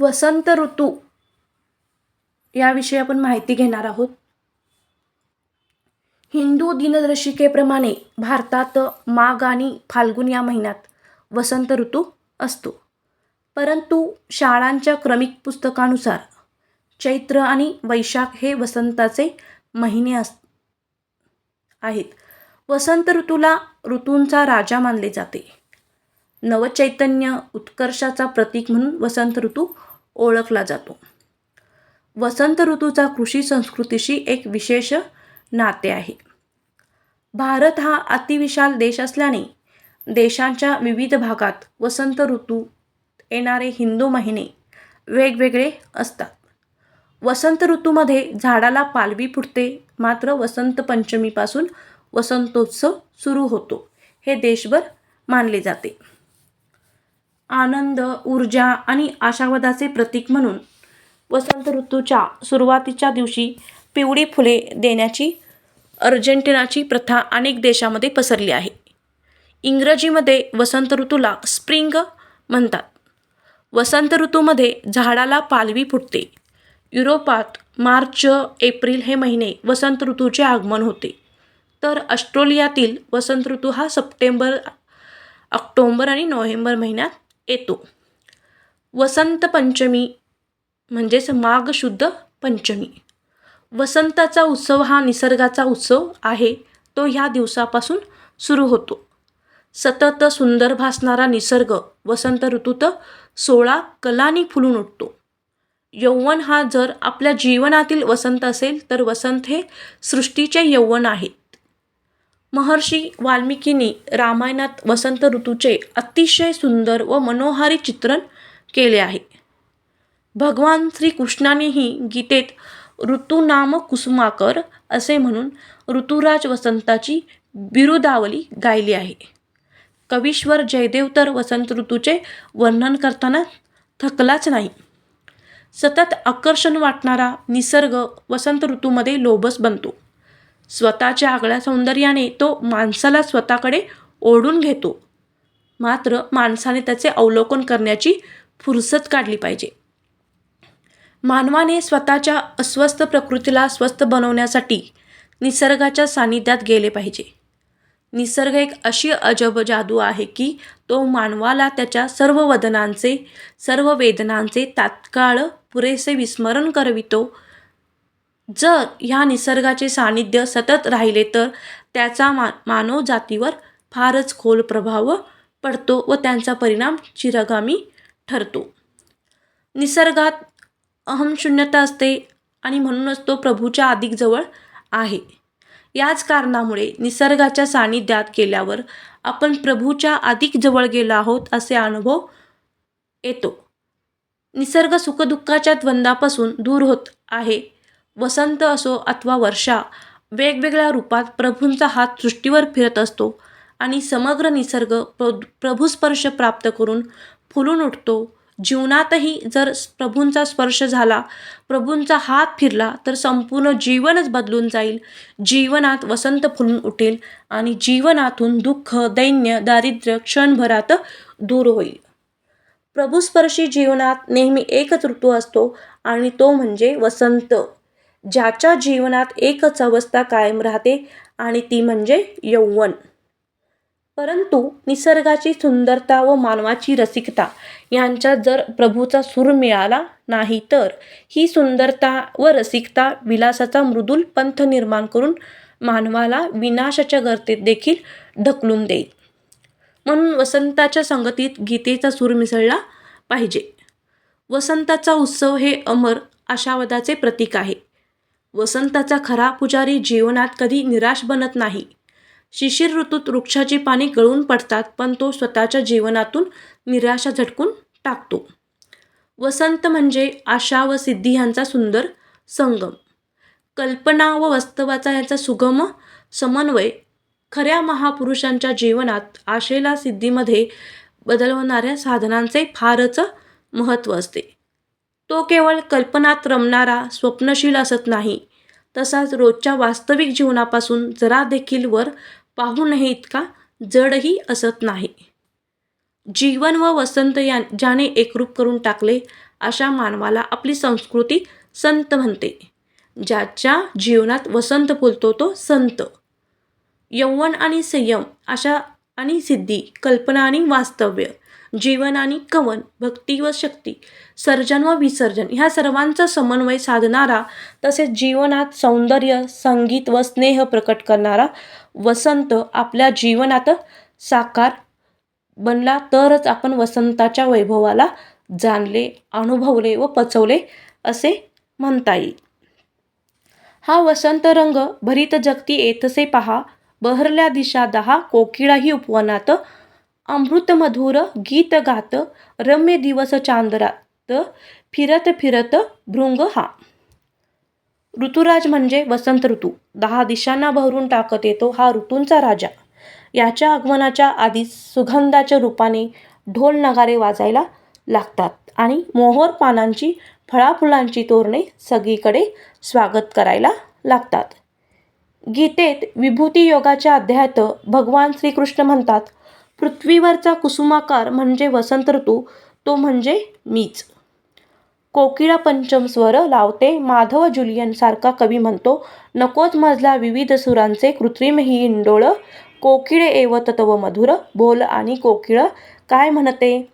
वसंत ऋतू याविषयी आपण माहिती घेणार आहोत. हिंदू दिनदर्शिकेप्रमाणे भारतात माघ आणि फाल्गुन या महिन्यात वसंत ऋतू असतो. परंतु शाळांच्या क्रमिक पुस्तकानुसार चैत्र आणि वैशाख हे वसंताचे महिने अस आहेत. वसंत ऋतूला ऋतूंचा राजा मानले जाते. नवचैतन्य उत्कर्षाचा प्रतीक म्हणून वसंत ऋतू ओळखला जातो. वसंत ऋतूचा कृषी संस्कृतीशी एक विशेष नाते आहे. भारत हा अतिविशाल देश असल्याने देशांच्या विविध भागात वसंत ऋतू येणारे हिंदू महिने वेगवेगळे असतात. वसंत ऋतूमध्ये झाडाला पालवी फुटते मात्र वसंत पंचमीपासून वसंतोत्सव सुरू होतो हे देशभर मानले जाते. आनंद ऊर्जा आणि आशावादाचे प्रतीक म्हणून वसंत ऋतूच्या सुरुवातीच्या दिवशी पिवळी फुले देण्याची अर्जेंटिनाची प्रथा अनेक देशामध्ये पसरली आहे. इंग्रजीमध्ये वसंत ऋतूला स्प्रिंग म्हणतात. वसंत ऋतूमध्ये झाडाला पालवी फुटते. युरोपात मार्च एप्रिल हे महिने वसंत ऋतूचे आगमन होते. तर ऑस्ट्रेलियातील वसंत ऋतू हा सप्टेंबर ऑक्टोंबर आणि नोव्हेंबर महिन्यात येतो. वसंत पंचमी म्हणजेच माघ शुद्ध पंचमी. वसंताचा उत्सव हा निसर्गाचा उत्सव आहे. तो ह्या दिवसापासून सुरू होतो. सतत सुंदर भासणारा निसर्ग वसंत ऋतूत सोळा कलांनी फुलून उठतो. यौवन हा जर आपल्या जीवनातील वसंत असेल तर वसंत हे सृष्टीचे यौवन आहे. महर्षी वाल्मिकींनी रामायणात वसंत ऋतूचे अतिशय सुंदर व मनोहारी चित्रण केले आहे. भगवान श्रीकृष्णानेही गीतेत ऋतुनाम कुसुमाकर असे म्हणून ऋतुराज वसंताची बिरुदावली गायली आहे. कवीश्वर जयदेव तर वसंत ऋतूचे वर्णन करताना थकलाच नाही. सतत आकर्षण वाटणारा निसर्ग वसंत ऋतूमध्ये लोभस बनतो. स्वतःच्या आगळ्या सौंदर्याने तो माणसाला स्वतःकडे ओढून घेतो. मात्र माणसाने त्याचे अवलोकन करण्याची फुरसत काढली पाहिजे. मानवाने स्वतःच्या अस्वस्थ प्रकृतीला स्वस्थ बनवण्यासाठी निसर्गाच्या सानिध्यात गेले पाहिजे. निसर्ग एक अशी अजब जादू आहे की तो मानवाला त्याच्या सर्व वदनांचे सर्व वेदनांचे तात्काळ पुरेसे विस्मरण करवितो जर ह्या निसर्गाचे सानिध्य सतत राहिले तर त्याचा मा मानव जातीवर फारच खोल प्रभाव पडतो व त्यांचा परिणाम चिरगामी ठरतो. निसर्गात अहमशून्यता असते आणि म्हणूनच तो प्रभूच्या अधिक जवळ आहे. याच कारणामुळे निसर्गाच्या सानिध्यात गेल्यावर आपण प्रभूच्या अधिक जवळ गेलो आहोत असे अनुभव येतो. निसर्ग सुखदुःखाच्या द्वंद्वापासून दूर होत आहे. वसंत असो अथवा वर्षा वेगवेगळ्या रूपात प्रभूंचा हात सृष्टीवर फिरत असतो आणि समग्र निसर्ग प्र प्रभूस्पर्श प्राप्त करून फुलून उठतो. जीवनातही जर प्रभूंचा स्पर्श झाला प्रभूंचा हात फिरला तर संपूर्ण जीवनच बदलून जाईल. जीवनात वसंत फुलून उठेल आणि जीवनातून दुःख दैन्य दारिद्र्य क्षणभरात दूर होईल. प्रभुस्पर्शी जीवनात नेहमी एकच ऋतू असतो आणि तो म्हणजे वसंत. ज्याच्या जीवनात एकच अवस्था कायम राहते आणि ती म्हणजे यौवन. परंतु निसर्गाची सुंदरता व मानवाची रसिकता यांच्यात जर प्रभूचा सूर मिळाला नाही तर ही सुंदरता व रसिकता विलासाचा मृदुल पंथ निर्माण करून मानवाला विनाशाच्या गर्तेत देखील ढकलून देईल. म्हणून वसंताच्या संगतीत गीतेचा सूर मिसळला पाहिजे. वसंताचा उत्सव हे अमर आशावादाचे प्रतीक आहे. वसंताचा खरा पुजारी जीवनात कधी निराश बनत नाही. शिशिर ऋतूत वृक्षाची पाने गळून पडतात पण तो स्वतःच्या जीवनातून निराशा झटकून टाकतो. वसंत म्हणजे आशा व सिद्धी यांचा सुंदर संगम. कल्पना व वास्तवाचा यांचा सुगम समन्वय. खऱ्या महापुरुषांच्या जीवनात आशेला सिद्धीमध्ये बदलवणाऱ्या साधनांचे फारच महत्त्व असते. तो केवळ कल्पनात रमणारा स्वप्नशील असत नाही. तसाच रोजच्या वास्तविक जीवनापासून जरा देखील वर पाहू नये इतका जडही असत नाही. जीवन व वसंत या ज्याने एकरूप करून टाकले अशा मानवाला आपली संस्कृती संत म्हणते. ज्याच्या जीवनात वसंत फुलतो तो संत. यौवन आणि संयम अशा आणि सिद्धी कल्पना आणि वास्तव्य जीवन आणि कवन भक्ती व शक्ती सर्जन व विसर्जन ह्या सर्वांचा समन्वय साधणारा तसेच जीवनात सौंदर्य संगीत व स्नेह प्रकट करणारा वसंत आपल्या जीवनात साकार बनला तरच आपण वसंताच्या वैभवाला जाणले अनुभवले व पचवले असे म्हणता येईल. हा वसंत रंग भरित जगती येतसे पहा बहरल्या दिशा दहा कोकिळाही उपवनात अमृतमधुर गीत गात रम्य दिवस चांदरात फिरत फिरत भृंग हा ऋतुराज म्हणजे वसंत ऋतू दहा दिशांना भरून टाकत येतो हा ऋतूंचा राजा याच्या आगमनाच्या आधी सुगंधाच्या रूपाने ढोल नगारे वाजायला लागतात आणि मोहोर पानांची फळाफुलांची तोरणे सगळीकडे स्वागत करायला लागतात गीतेत विभूती योगाच्या अध्यायात भगवान श्रीकृष्ण म्हणतात पृथ्वीवरचा कुसुमाकार म्हणजे वसंत ऋतू तो म्हणजे मीच. कोकिळा पंचम स्वर लावते माधव जुलियन सारखा कवी म्हणतो नकोच मजला विविध सुरांचे कृत्रिम ही इंडोळ कोकिळे एव तत्व मधुर बोल आणि कोकिळ काय म्हणते?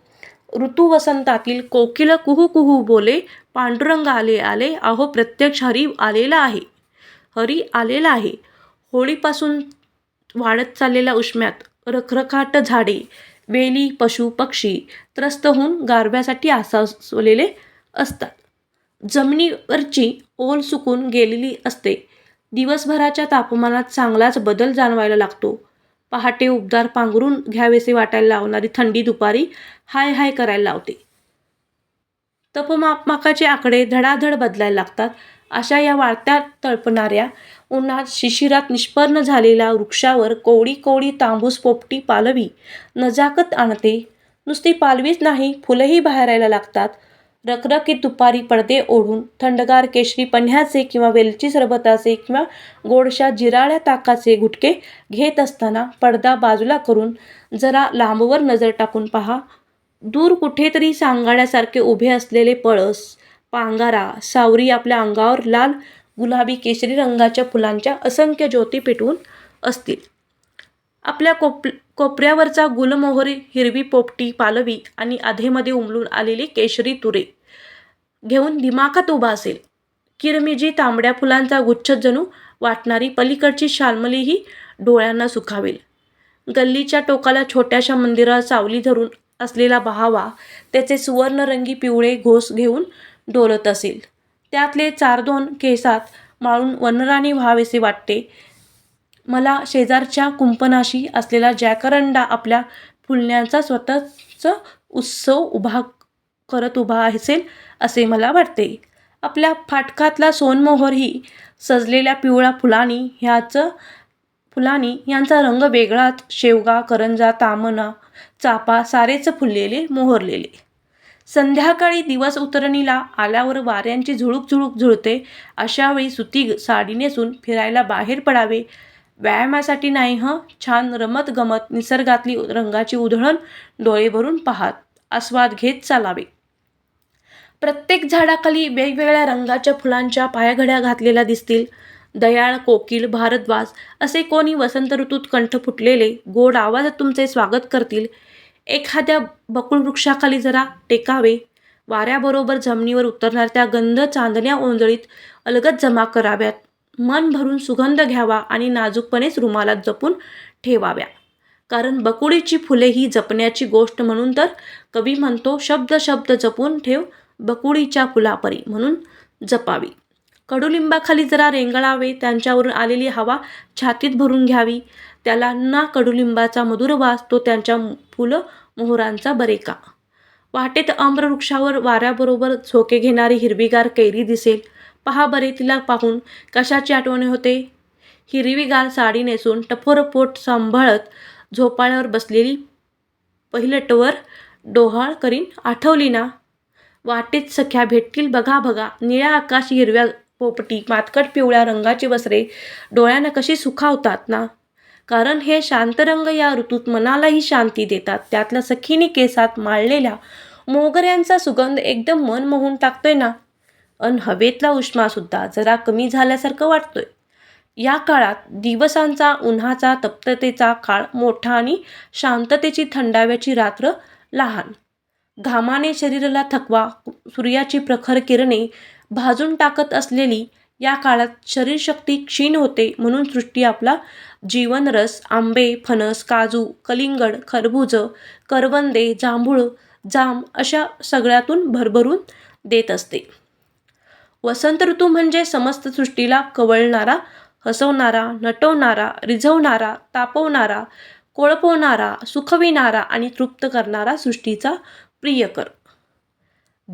ऋतू वसंतातील कोकिळ कुहू कुहू बोले पांडुरंग आले आले अहो प्रत्यक्ष हरी आलेला आहे. हरी आलेला आहे. होळीपासून वाढत चाललेल्या उष्म्यात रखरखाट झाडे वेली पशु पक्षी त्रस्त होऊन गारव्यासाठी आसावलेले असतात. जमिनीवरची ओल सुकून गेलेली असते. दिवसभराच्या तापमानात चांगलाच बदल जाणवायला लागतो. पहाटे उबदार पांघरून घ्यावेसे वाटायला लावणारी थंडी दुपारी हाय हाय करायला लावते. तपमापमाकाचे आकडे धडाधड बदलायला लागतात. अशा या वाढत्या तळपणाऱ्या उन्हात शिशिरात निष्पन्न झालेल्या वृक्षावर कोवडी कोवडी तांबूस पोपटी पालवी. नजाकत आणते. नुसती पालवीच नाही फुलंही बाहेरायला लागतात. रखरखीत दुपारी पडदे ओढून थंडगार केशरी पन्ह्याचे किंवा वेलची सरबताचे किंवा गोडशा जिराळ्या ताकाचे गुटके घेत असताना पडदा बाजूला करून जरा लांबवर नजर टाकून पहा. दूर कुठेतरी सांगाड्यासारखे उभे असलेले पळस पांगारा सावरी आपल्या अंगावर लाल गुलाबी केशरी रंगाच्या फुलांच्या असंख्य ज्योती पेटवून असतील. आपल्या कोप कोपऱ्यावरचा गुलमोहरी हिरवी पोपटी पालवी आणि आधेमध्ये उमलून आलेली केशरी तुरे घेऊन दिमाखात उभा असेल. किरमिजी तांबड्या फुलांचा गुच्छ जणू वाटणारी पलीकडची शालमलीही डोळ्यांना सुखावेल. गल्लीच्या टोकाला छोट्याशा मंदिरात सावली धरून असलेला बहावा त्याचे सुवर्णरंगी पिवळे घोस घेऊन डोलत असेल. त्यातले चार दोन केसात माळून वनराणी व्हावेसे वाटते. मला शेजारच्या कुंपणाशी असलेला जॅकरंडा आपल्या फुलण्यांचा स्वतःच उत्सव उभा करत उभा असेल असे मला वाटते. आपल्या फाटकातला सोनमोहरही सजलेल्या पिवळ्या फुलांनी ह्याचं फुलानी यांचा रंग वेगळाच शेवगा करंजा तामणा चापा सारेच फुललेले मोहरलेले. संध्याकाळी दिवस उतरणीला आल्यावर वाऱ्यांची झुळूक झुळूक झुळते. अशावेळी सुती साडी नेसून फिरायला बाहेर पडावे. व्यायामासाठी नाही हं? छान रमत गमत निसर्गातली रंगाची उधळण डोळे भरून पाहात. आस्वाद घेत चालावे. प्रत्येक झाडाखाली वेगवेगळ्या रंगाच्या फुलांच्या पायाघड्या घातलेल्या दिसतील. दयाळ कोकिल भारद्वाज असे कोणी वसंत ऋतूत कंठ फुटलेले गोड आवाजात तुमचे स्वागत करतील. एखाद्या बकुळ वृक्षाखाली जरा टेकावे. वाऱ्याबरोबर जमिनीवर उतरणाऱ्या त्या गंध चांदण्या ओंजळीत अलगद जमा कराव्यात. मन भरून सुगंध घ्यावा आणि नाजूकपणेच रुमालात जपून ठेवाव्या. कारण बकुळीची फुले ही जपण्याची गोष्ट म्हणून तर कवी म्हणतो शब्द शब्द जपून ठेव बकुळीच्या फुलापरी म्हणून जपावी. कडुलिंबाखाली जरा रेंगळावे त्यांच्यावरून आलेली हवा छातीत भरून घ्यावी. त्याला ना कडुलिंबाचा मधुर वास तो त्यांच्या फुलं मोहरांचा बरेका. वाटेत आम्रवृक्षावर वाऱ्याबरोबर झोके घेणारी हिरवीगार कैरी दिसेल. पहा बरे तिला पाहून कशाची आठवणी होते. हिरवीगार साडी नेसून टपोर पोट सांभाळत झोपाळ्यावर बसलेली पहिलटवर डोहाळ करीन आठवली ना? वाटेत सख्या भेटतील बघा बघा. निळ्या आकाश हिरव्या पोपटी मातकट पिवळ्या रंगाची वस्त्रे डोळ्यांना कशी सुखावतात ना? कारण हे शांतरंग या ऋतूत मनालाही शांती देतात. त्यातल्या सखीने केसात माळलेल्या मोगऱ्यांचा सुगंध एकदम मन मोहून टाकतोय ना? अन हवेतला उष्मासुद्धा जरा कमी झाल्यासारखं वाटतोय. या काळात दिवसांचा उन्हाचा तप्ततेचा काळ मोठा आणि शांततेची थंडाव्याची रात्र लहान. घामाने शरीराला थकवा सूर्याची प्रखर किरणे भाजून टाकत असलेली या काळात शरीरशक्ती क्षीण होते म्हणून सृष्टी आपला जीवनरस आंबे फणस काजू कलिंगड खरबूज करवंदे जांभूळ जाम अशा सगळ्यातून भरभरून देत असते. वसंत ऋतू म्हणजे समस्त सृष्टीला कवळणारा हसवणारा नटवणारा रिझवणारा तापवणारा कोळपवणारा सुखविणारा आणि तृप्त करणारा सृष्टीचा प्रियकर.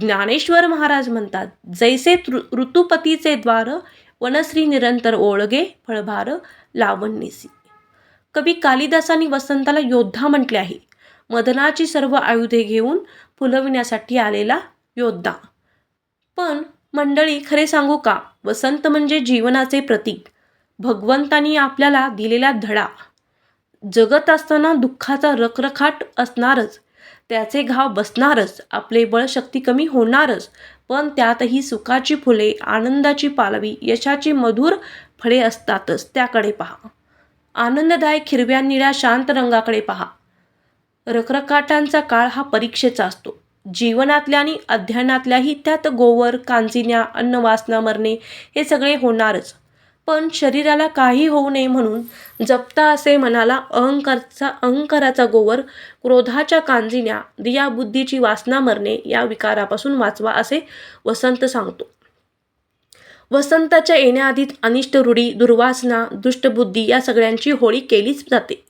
ज्ञानेश्वर महाराज म्हणतात जैसे ऋतुपतीचे द्वार वनश्री निरंतर ओळगे फळभार लावण्यसी कवी कालिदासांनी वसंताला योद्धा म्हटले आहे. मदनाची सर्व आयुधे घेऊन फुलविण्यासाठी आलेला योद्धा. पण मंडळी खरे सांगू का? वसंत म्हणजे जीवनाचे प्रतीक. भगवंतानी आपल्याला दिलेला धडा. जगत असताना दुःखाचा रखरखाट असणारच. त्याचे घाव बसणारच. आपले बळशक्ती कमी होणारच. पण त्यातही सुखाची फुले आनंदाची पालवी यशाची मधुर फळे असतातच त्याकडे पहा. आनंददायक हिरव्या निळ्या शांत रंगाकडे पहा. रखरखाटांचा काळ हा परीक्षेचा असतो. जीवनातल्या आणि अध्ययनातल्याही त्यात गोवर कांजिन्या अन्नवासना मरणे हे सगळे होणारच. पण शरीराला काही होऊ नये म्हणून जपता असे मनाला अहंकारचा अहंकाराचा गोवर क्रोधाच्या कांजिन्या दियाबुद्धीची वासना मरणे या विकारापासून वाचवा असे वसंत सांगतो. वसंताच्या येण्याआधीच अनिष्ट रूढी दुर्वासना दुष्टबुद्धी या सगळ्यांची होळी केलीच जाते.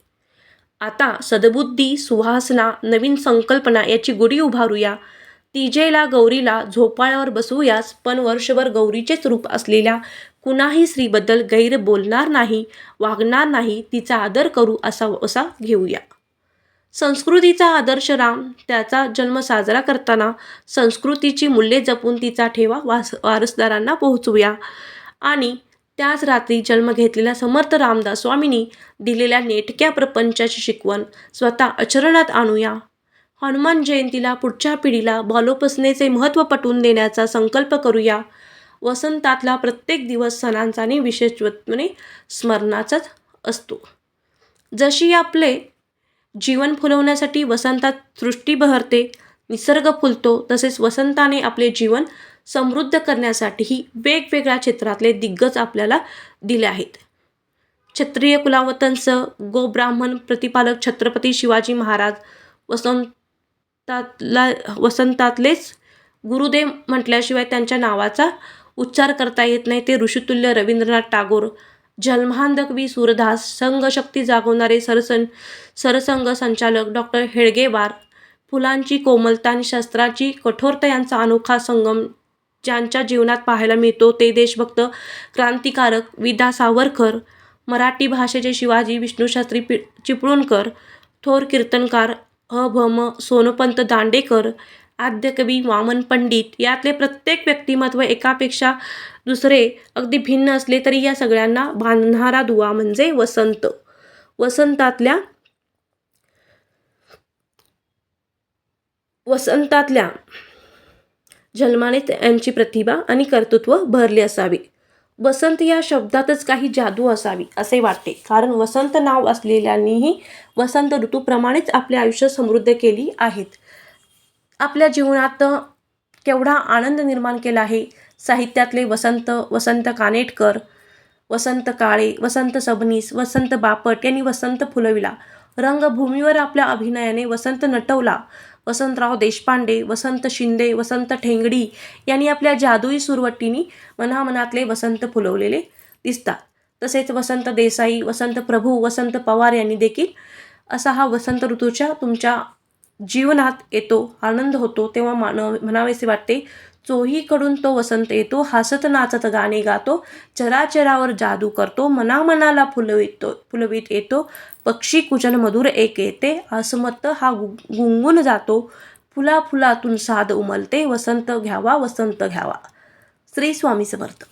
आता सद्बुद्धी सुहासना नवीन संकल्पना याची गुढी उभारूया. तिजेला गौरीला झोपाळ्यावर बसवूयास पण वर्षभर गौरीचेच रूप असलेल्या कुणाही स्त्रीबद्दल गैर बोलणार नाही वागणार नाही तिचा आदर करू असा असा घेऊया. संस्कृतीचा आदर्श राम त्याचा जन्म साजरा करताना संस्कृतीची मूल्ये जपून तिचा ठेवा वास वारसदारांना पोहोचवूया. आणि त्याच रात्री जन्म घेतलेल्या समर्थ रामदास स्वामींनी दिलेल्या नेटक्या प्रपंचाची शिकवण स्वतः आचरणात आणूया. हनुमान जयंतीला पुढच्या पिढीला बालोपसनेचे महत्त्व पटवून देण्याचा संकल्प करूया. वसंतातला प्रत्येक दिवस सणांचा आणि विशेषत्वाने स्मरणाचाच असतो. जशी आपले जीवन फुलवण्यासाठी वसंतात सृष्टी बहरते निसर्ग फुलतो तसेच वसंताने आपले जीवन समृद्ध करण्यासाठीही वेगवेगळ्या क्षेत्रातले दिग्गज आपल्याला दिले आहेत. क्षत्रिय कुलावतंस गोब्राह्मण प्रतिपालक छत्रपती शिवाजी महाराज वसंतातला वसंतातलेच गुरुदेव म्हटल्याशिवाय त्यांच्या नावाचा उच्चार करता येत नाही ते ऋषितुल्य रवींद्रनाथ टागोर जन्मांधकवी सूरदास संघशक्ती जागवणारे सरसन सरसंघ संचालक डॉक्टर हेडगेवार फुलांची कोमलता आणि शस्त्राची कठोरता यांचा अनोखा संगम ज्यांच्या जीवनात पाहायला मिळतो ते देशभक्त क्रांतिकारक विदा सावरकर मराठी भाषेचे शिवाजी विष्णूशास्त्री पि चिपळूणकर थोर कीर्तनकार अ भ. म. सोनपंत दांडेकर आद्यकवी वामन पंडित यातले प्रत्येक व्यक्तिमत्व एकापेक्षा दुसरे अगदी भिन्न असले तरी या सगळ्यांना बांधणारा दुवा म्हणजे वसंत. वसंतातल्या वसंतातल्या जन्माने त्यांची प्रतिभा आणि कर्तृत्व भरले असावे. वसंत या शब्दातच काही जादू असावी असे वाटते. कारण वसंत नाव असलेल्यांनीही वसंत ऋतूप्रमाणेच आपले आयुष्य समृद्ध केली आहेत. आपल्या जीवनात केवढा आनंद निर्माण केला आहे. साहित्यातले वसंत वसंत कानेटकर वसंत काळे वसंत सबनीस वसंत बापट यांनी वसंत फुलविला. रंगभूमीवर आपल्या अभिनयाने वसंत नटवला. वसंतराव देशपांडे वसंत शिंदे वसंत ठेंगडी यांनी आपल्या जादुई सुरवटीनी मनामनातले वसंत फुलवलेले दिसतात. तसेच वसंत देसाई वसंत प्रभू वसंत पवार यांनी देखील असा हा वसंत ऋतूच्या तुमच्या जीवनात येतो आनंद होतो तेव्हा मानव म्हणावेसे वाटते चोहीकडून तो वसंत येतो हसत नाचत गाणे गातो चराचरावर जादू करतो मनामनाला फुलवितो फुलवीत येतो पक्षी कुजन मधुर एक येते असमत हा गु गुंगून जातो फुला फुलातून साध उमलते वसंत घ्यावा वसंत घ्यावा. श्री स्वामी समर्थ.